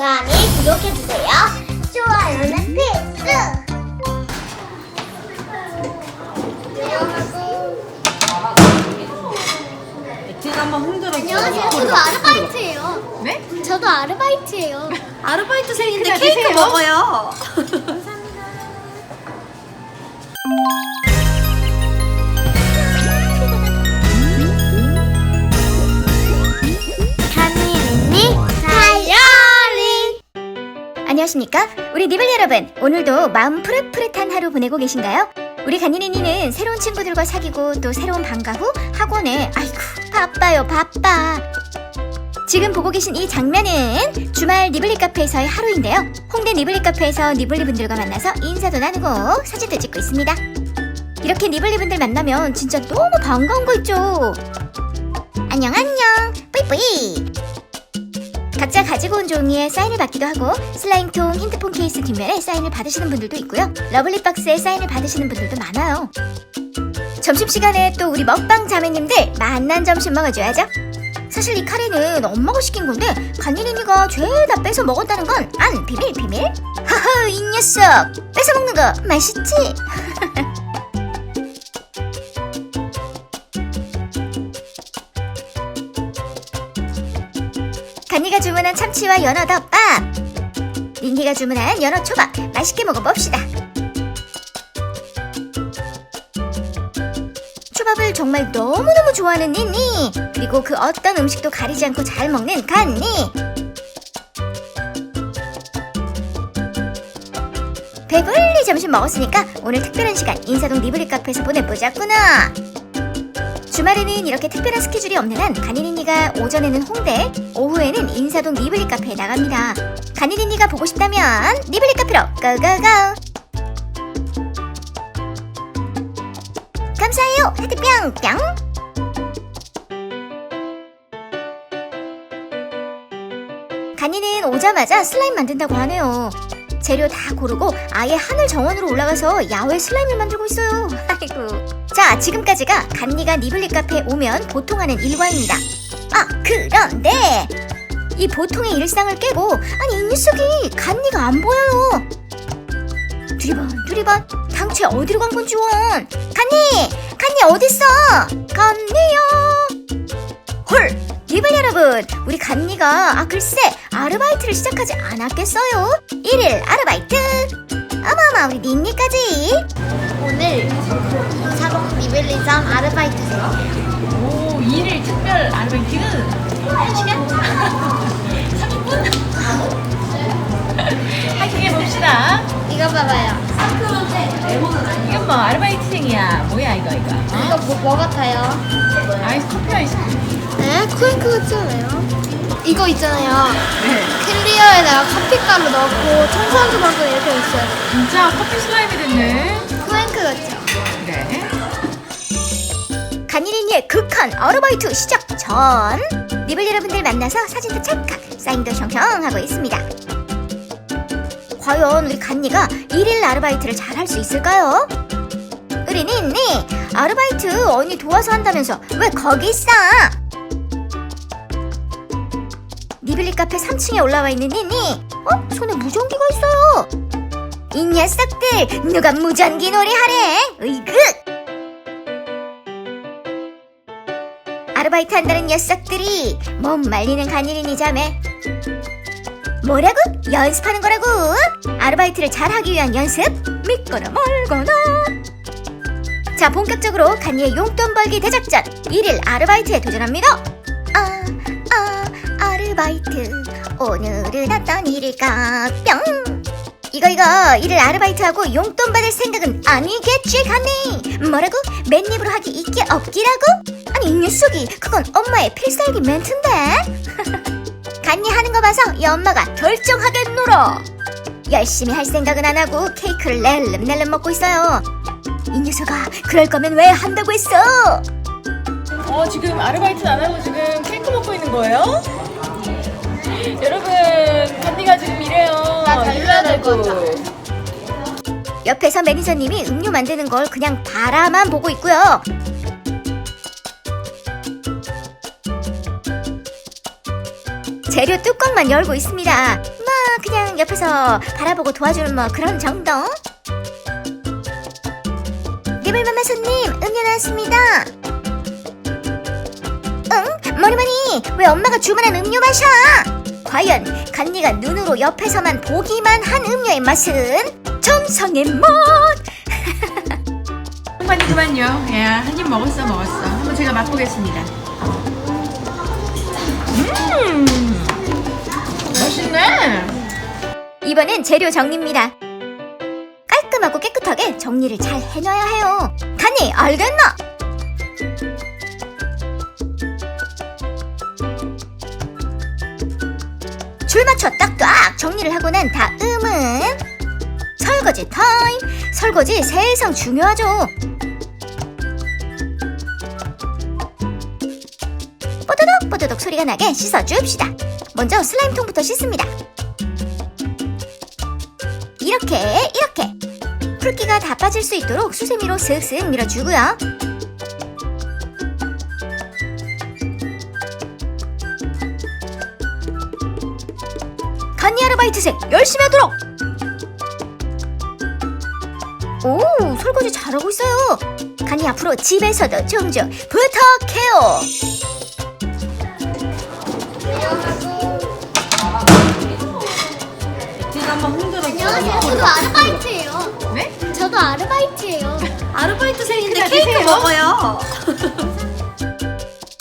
많이 구독해주세요. 좋아요는 필수! 제가 한번 흔들어 안녕하세요. 저도 아르바이트예요. 네? 저도 아르바이트예요. 아르바이트생인데 케이크 케이크 드세요? 먹어요. 안녕하십니까? 우리 니블 여러분, 오늘도 마음 푸릇푸릇한 하루 보내고 계신가요? 우리 간이니니는 새로운 친구들과 사귀고 또 새로운 방과 후 학원에 아이고 바빠요 바빠. 지금 보고 계신 이 장면은 주말 니블리 카페에서의 하루인데요. 홍대 니블리 카페에서 니블리 분들과 만나서 인사도 나누고 사진도 찍고 있습니다. 이렇게 니블리 분들 만나면 진짜 너무 반가운 거 있죠. 안녕 안녕 뿌이뿌이. 각자 가지고 온 종이에 사인을 받기도 하고 슬라임통, 핸드폰 케이스 뒷면에 사인을 받으시는 분들도 있고요. 러블리 박스에 사인을 받으시는 분들도 많아요. 점심시간에 또 우리 먹방 자매님들 맛난 점심 먹어줘야죠. 사실 이 카레는 엄마가 시킨 건데 간이린이가 죄다 뺏어 먹었다는 건 안 비밀 비밀. 허허 이 녀석 뺏어 먹는 거 맛있지? 주문한 참치와 연어 덮밥. 닌니가 주문한 연어 초밥 맛있게 먹어봅시다. 초밥을 정말 너무너무 좋아하는 닌니. 그리고 그 어떤 음식도 가리지 않고 잘 먹는 간니. 배불리 점심 먹었으니까 오늘 특별한 시간 인사동 니브리 카페에서 보내보자꾸나 주말에는 이렇게 특별한 스케줄이 없는 한 간이린이가 오전에는 홍대, 오후에는 인사동 니블리 카페에 나갑니다. 간이린이가 보고 싶다면 니블리 카페로 고고고! 감사해요! 하트 뿅 뿅! 간이는 오자마자 슬라임 만든다고 하네요. 재료 다 고르고 아예 하늘 정원으로 올라가서 야외 슬라임을 만들고 있어요. 아이고. 자, 지금까지가 간니가 니블리 카페에 오면 보통 하는 일과입니다. 아, 그런데 이 보통의 일상을 깨고 아니 이 녀석이 간니가 안 보여요. 두리번 두리번 당최 어디로 간 건지 원. 간니, 간니 어딨어? 간니요. 헐, 니블 여러분, 우리 간니가 아 글쎄 아르바이트를 시작하지 않았겠어요? 일일 아르바이트. 어머어머 우리 닌니까지. 오늘 리벨리점 아르바이트세요. 오, 2일 특별 아르바이트는 1시간? 30분? 파이팅 해봅시다. 이거 봐봐요. 이건 뭐 아르바이트생이야. 뭐야, 이거, 이거. 어? 이거 뭐, 뭐 같아요? 아이스 커피 아이스크림. 네, 쿠앤크 같지 않아요? 이거 있잖아요. 네. 클리어에다가 커피가루 넣고 청소하기 만큼 이렇게 있어요. 진짜 커피 슬라임이 됐네. 쿠앤크 같죠? 간이린이의 극한 아르바이트 시작 전 니블 여러분들 만나서 사진도 찰칵 사인도 숑숑 하고 있습니다. 과연 우리 간니가 일일 아르바이트를 잘 할 수 있을까요? 우리 닌니 아르바이트 언니 도와서 한다면서 왜 거기 있어? 니블리 카페 3층에 올라와 있는 니니 어? 손에 무전기가 있어요 이 녀석들 누가 무전기 놀이 하래 으이그 아르바이트 한다는 녀석들이 몸 말리는 간일이니 자매 뭐라고? 연습하는 거라고? 아르바이트를 잘하기 위한 연습? 믿거나 말거나 자 본격적으로 간이의 용돈 벌기 대작전 1일 아르바이트에 도전합니다 아, 아, 아르바이트 오늘은 어떤 일일까 뿅 이거 이거 일을 아르바이트하고 용돈 받을 생각은 아니겠지 간이 뭐라고? 맨입으로 하기 있기 없기라고? 아니 이 녀석이 그건 엄마의 필살기 멘트인데 간이 하는 거 봐서 이 엄마가 결정하겠노라 열심히 할 생각은 안 하고 케이크를 낼름낼름 먹고 있어요 이 녀석아 그럴 거면 왜 한다고 했어 어, 지금 아르바이트 안 하고 지금 케이크 먹고 있는 거예요? 여러분, 간디가 지금 이래요. 나 달려야 될. 옆에서 매니저님이 음료 만드는 걸 그냥 바라만 보고 있고요 재료 뚜껑만 열고 있습니다. 뭐 그냥 옆에서 바라보고 도와주는 뭐 그런 정도. 니블마마 손님 음료 나왔습니다. 응? 머리머니 왜 엄마가 주문한 음료 마셔? 과연 간니가 눈으로 옆에서만 보기만 한 음료의 맛은 정성의 맛. 그만요, 그만요. 야, 한 입 먹었어, 먹었어. 한번 제가 맛보겠습니다. 이번엔 재료 정리입니다. 깔끔하고 깨끗하게 정리를 잘 해놔야 해요. 간니 알겠나? 줄 맞춰 딱딱 정리를 하고 난 다음은 설거지 타임. 설거지 세상 중요하죠. 뽀드덕 뽀드덕 소리가 나게 씻어줍시다. 먼저 슬라임통부터 씻습니다. 이렇게 이렇게 풀기가 다 빠질 수 있도록 수세미로 슥슥 밀어주고요. 간니 아르바이트생 열심히 하도록! 오 설거지 잘하고 있어요. 간니 앞으로 집에서도 종종 부탁해요. 제가 한번 안녕하세요. 저도 아르바이트예요. 네? 저도 아르바이트예요. 아르바이트생인데 케이크 케이크 드세요. 먹어요.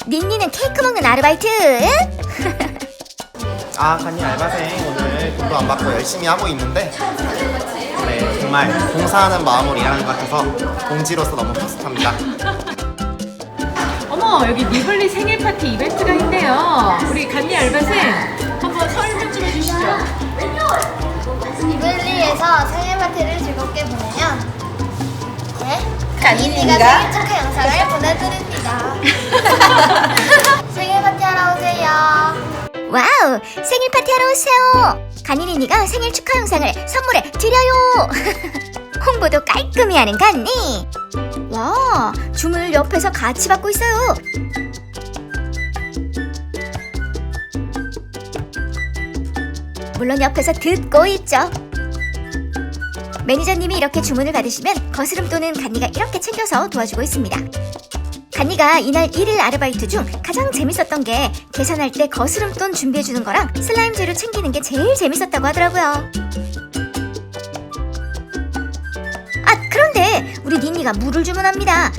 닌니는 케이크 먹는 아르바이트? 아, 간이 알바생 오늘 돈도 안 받고 열심히 하고 있는데 네, 정말 봉사하는 마음으로 일하는 것 같아서 동지로서 너무 뿌듯합니다. 어머, 여기 니블리 생일 파티 이벤트가 있네요. 우리 간니 알바생 간이니가? 생일 축하 영상을 보내드립니다. 생일 파티 하러 오세요. 와우 생일 파티 하러 오세요. 간이니니가 생일 축하 영상을 선물해 드려요. 홍보도 깔끔히 하는 간니. 와 주문을 옆에서 같이 받고 있어요. 물론 옆에서 듣고 있죠 매니저님이 이렇게 주문을 받으시면 거스름 또는 간니가 이렇게 챙겨서 도와주고 있습니다 간니가 이날 일일 아르바이트 중 가장 재밌었던 게 계산할 때 거스름 돈 준비해주는 거랑 슬라임 재료 챙기는 게 제일 재밌었다고 하더라고요. 아, 그런데 우리 니니가 물을 주문합니다.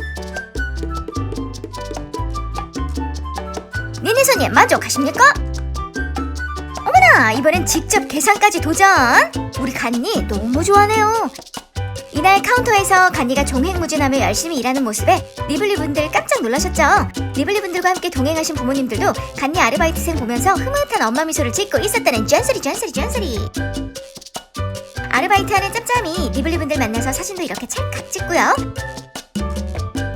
니니 손님 만족하십니까? 이번엔 직접 계산까지 도전! 우리 간니 너무 좋아하네요. 이날 카운터에서 간니가 종횡무진하며 열심히 일하는 모습에 리블리 분들 깜짝 놀라셨죠? 리블리 분들과 함께 동행하신 부모님들도 간니 아르바이트생 보면서 흐뭇한 엄마 미소를 짓고 있었다는 짠소리 짠소리 짠소리 아르바이트하는 짭짬이 리블리 분들 만나서 사진도 이렇게 찰칵 찍고요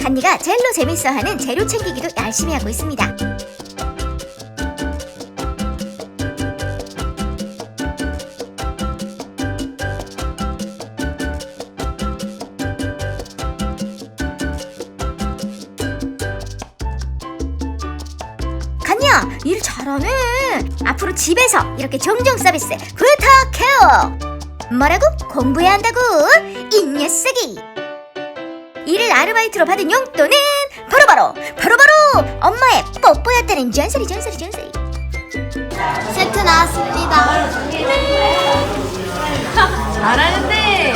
간니가 젤로 재밌어하는 재료 챙기기도 열심히 하고 있습니다 일 잘하네 앞으로 집에서 이렇게 종종 서비스 부탁해요 뭐라고? 공부해야 한다고? 이 녀석이 일을 아르바이트로 받은 용돈은 바로바로 바로바로 엄마의 뽀뽀였다는 전설이 전설이 전설이 세트 나왔습니다. 잘하는데.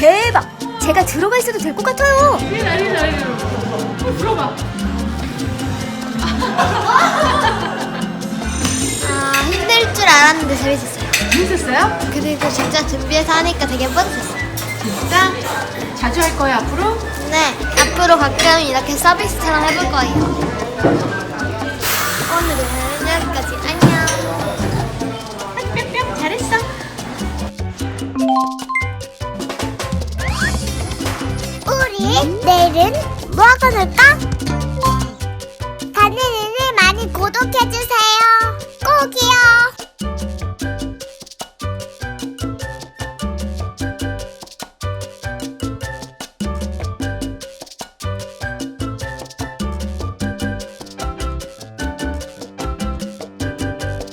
대박 제가 들어가 있어도 될 것 같아요 이게 난리 난리로. 어, 들어봐. 아 힘들 줄 알았는데 재밌었어요. 재밌었어요? 그리고 진짜 준비해서 하니까 되게 뿌듯했어요. 진짜? 자주 할 거야 앞으로? 네, 앞으로 가끔 이렇게 서비스처럼 해볼 거예요. 오늘은 여기까지 내일은 뭐 하고 놀까? 다니는 일 많이 구독해주세요.